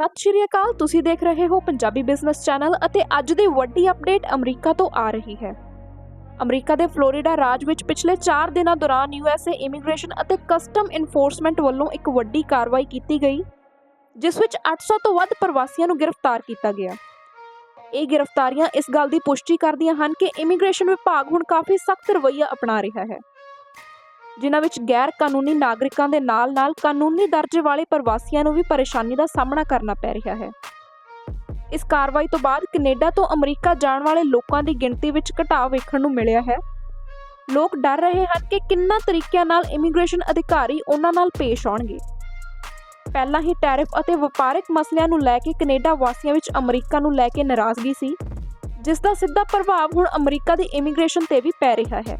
ਸਤਿ ਸ਼੍ਰੀ ਅਕਾਲ, ਤੁਸੀਂ ਦੇਖ ਰਹੇ ਹੋ ਪੰਜਾਬੀ ਬਿਜ਼ਨਸ ਚੈਨਲ ਅਤੇ ਅੱਜ ਦੀ ਵੱਡੀ ਅਪਡੇਟ ਅਮਰੀਕਾ ਤੋਂ ਆ ਰਹੀ ਹੈ। ਅਮਰੀਕਾ ਦੇ ਫਲੋਰੀਡਾ ਰਾਜ ਵਿੱਚ ਪਿਛਲੇ 4 ਦਿਨਾਂ ਦੌਰਾਨ ਯੂਐਸਏ ਇਮੀਗ੍ਰੇਸ਼ਨ ਅਤੇ ਕਸਟਮ ਇਨਫੋਰਸਮੈਂਟ ਵੱਲੋਂ ਇੱਕ ਵੱਡੀ ਕਾਰਵਾਈ ਕੀਤੀ ਗਈ, ਜਿਸ ਵਿੱਚ 800 ਤੋਂ ਵੱਧ ਪ੍ਰਵਾਸੀਆਂ ਨੂੰ ਗ੍ਰਿਫਤਾਰ ਕੀਤਾ ਗਿਆ। ਇਹ ਗ੍ਰਿਫਤਾਰੀਆਂ ਇਸ ਗੱਲ ਦੀ ਪੁਸ਼ਟੀ ਕਰਦੀਆਂ ਹਨ ਕਿ ਇਮੀਗ੍ਰੇਸ਼ਨ ਵਿਭਾਗ ਹੁਣ ਕਾਫੀ ਸਖਤ ਰਵੱਈਆ ਅਪਣਾ ਰਿਹਾ ਹੈ। ਜਿਨ੍ਹਾਂ ਵਿੱਚ ਗੈਰ ਕਾਨੂੰਨੀ ਨਾਗਰਿਕਾਂ ਦੇ ਨਾਲ-ਨਾਲ ਕਾਨੂੰਨੀ ਦਰਜੇ ਵਾਲੇ ਪ੍ਰਵਾਸੀਆਂ ਨੂੰ ਵੀ ਪਰੇਸ਼ਾਨੀ ਦਾ ਸਾਹਮਣਾ ਕਰਨਾ ਪੈ ਰਿਹਾ ਹੈ। ਇਸ ਕਾਰਵਾਈ ਤੋਂ ਬਾਅਦ ਕੈਨੇਡਾ ਤੋਂ ਅਮਰੀਕਾ ਜਾਣ ਵਾਲੇ ਲੋਕਾਂ ਦੀ ਗਿਣਤੀ ਵਿੱਚ ਘਟਾਅ ਵੇਖਣ ਨੂੰ ਮਿਲਿਆ ਹੈ। ਲੋਕ ਡਰ ਰਹੇ ਹਨ ਕਿ ਕਿੰਨਾ ਤਰੀਕਿਆਂ ਨਾਲ ਇਮੀਗ੍ਰੇਸ਼ਨ ਅਧਿਕਾਰੀ ਉਹਨਾਂ ਨਾਲ ਪੇਸ਼ ਆਉਣਗੇ। ਪਹਿਲਾਂ ਹੀ ਟੈਰਿਫ ਅਤੇ ਵਪਾਰਕ ਮਸਲਿਆਂ ਨੂੰ ਲੈ ਕੇ ਕੈਨੇਡਾ ਵਾਸੀਆਂ ਵਿੱਚ ਅਮਰੀਕਾ ਨੂੰ ਲੈ ਕੇ ਨਾਰਾਜ਼ਗੀ ਸੀ, ਜਿਸ ਦਾ ਸਿੱਧਾ ਪ੍ਰਭਾਵ ਹੁਣ ਅਮਰੀਕਾ ਦੀ ਇਮੀਗ੍ਰੇਸ਼ਨ ਤੇ ਵੀ ਪੈ ਰਿਹਾ ਹੈ।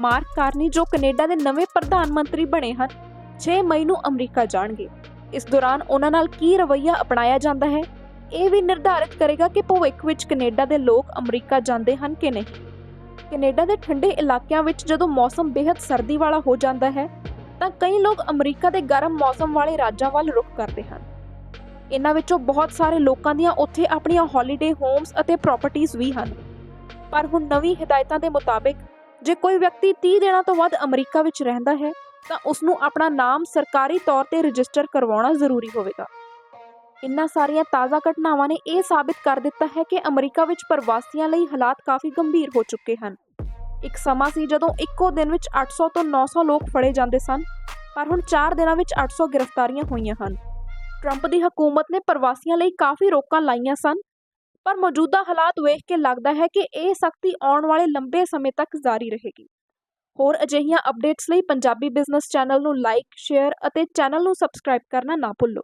ਮਾਰਕ ਕਾਰਨੀ ਜੋ ਕੈਨੇਡਾ ਦੇ ਨਵੇਂ ਪ੍ਰਧਾਨ ਮੰਤਰੀ ਬਣੇ ਹਨ 6 ਮਈ ਨੂੰ ਅਮਰੀਕਾ ਜਾਣਗੇ। ਇਸ ਦੌਰਾਨ ਉਹਨਾਂ ਨਾਲ ਕੀ ਰਵੱਈਆ ਅਪਣਾਇਆ ਜਾਂਦਾ ਹੈ, ਇਹ ਵੀ ਨਿਰਧਾਰਿਤ ਕਰੇਗਾ ਕਿ ਭਵਿੱਖ ਵਿੱਚ ਕੈਨੇਡਾ ਦੇ ਲੋਕ ਅਮਰੀਕਾ ਜਾਂਦੇ ਹਨ ਕਿ ਨਹੀਂ। ਕੈਨੇਡਾ ਦੇ ਠੰਡੇ ਇਲਾਕਿਆਂ ਵਿੱਚ ਜਦੋਂ ਮੌਸਮ ਬੇहद ਸਰਦੀ ਵਾਲਾ ਹੋ ਜਾਂਦਾ ਹੈ, ਤਾਂ ਕਈ ਲੋਕ ਅਮਰੀਕਾ ਦੇ ਗਰਮ ਮੌਸਮ ਵਾਲੇ ਰਾਜਾਂ ਵੱਲ ਰੁਖ ਕਰਦੇ ਹਨ। ਇਹਨਾਂ ਵਿੱਚੋਂ ਬਹੁਤ ਸਾਰੇ ਲੋਕਾਂ ਦੀਆਂ ਉੱਥੇ ਆਪਣੀਆਂ ਹੌਲੀਡੇ ਹੋਮਸ ਅਤੇ ਪ੍ਰਾਪਰਟੀਆਂ ਵੀ ਹਨ। ਪਰ ਹੁਣ ਨਵੀਂ ਹਦਾਇਤਾਂ ਦੇ ਮੁਤਾਬਿਕ ਜੇ ਕੋਈ ਵਿਅਕਤੀ 30 ਦਿਨਾਂ ਤੋਂ ਵੱਧ ਅਮਰੀਕਾ ਵਿੱਚ ਰਹਿੰਦਾ ਹੈ, ਤਾਂ ਉਸ ਨੂੰ ਆਪਣਾ ਨਾਮ ਸਰਕਾਰੀ ਤੌਰ ਤੇ ਰਜਿਸਟਰ ਕਰਵਾਉਣਾ ਜ਼ਰੂਰੀ ਹੋਵੇਗਾ। ਇਨ੍ਹਾਂ ਸਾਰੀਆਂ ਤਾਜ਼ਾ ਘਟਨਾਵਾਂ ਨੇ ਇਹ ਸਾਬਿਤ ਕਰ ਦਿੱਤਾ ਹੈ ਕਿ ਅਮਰੀਕਾ ਵਿੱਚ ਪ੍ਰਵਾਸੀਆਂ ਲਈ ਹਾਲਾਤ ਕਾਫੀ ਗੰਭੀਰ ਹੋ ਚੁੱਕੇ ਹਨ। ਇੱਕ ਸਮਾਂ ਸੀ ਜਦੋਂ ਇੱਕੋ ਦਿਨ ਵਿੱਚ 800 ਤੋਂ 900 ਲੋਕ ਫੜੇ ਜਾਂਦੇ ਸਨ, ਪਰ ਹੁਣ 4 ਦਿਨਾਂ ਵਿੱਚ 800 ਗ੍ਰਿਫਤਾਰੀਆਂ ਹੋਈਆਂ ਹਨ। ਟਰੰਪ ਦੀ ਹਕੂਮਤ ਨੇ ਪ੍ਰਵਾਸੀਆਂ ਲਈ ਕਾਫੀ ਰੋਕਾਂ ਲਾਈਆਂ ਸਨ ਪਰ ਮੌਜੂਦਾ ਹਾਲਾਤ ਵੇਖ ਕੇ ਲੱਗਦਾ ਹੈ ਕਿ ਇਹ ਸਖਤੀ ਆਉਣ ਵਾਲੇ ਲੰਬੇ ਸਮੇਂ ਤੱਕ ਜਾਰੀ ਰਹੇਗੀ। ਹੋਰ ਅਜਿਹੀਆਂ ਅਪਡੇਟਸ ਲਈ ਪੰਜਾਬੀ ਬਿਜ਼ਨਸ ਚੈਨਲ ਨੂੰ ਲਾਈਕ ਸ਼ੇਅਰ ਅਤੇ ਚੈਨਲ ਨੂੰ ਸਬਸਕ੍ਰਾਈਬ ਕਰਨਾ ਨਾ ਭੁੱਲੋ।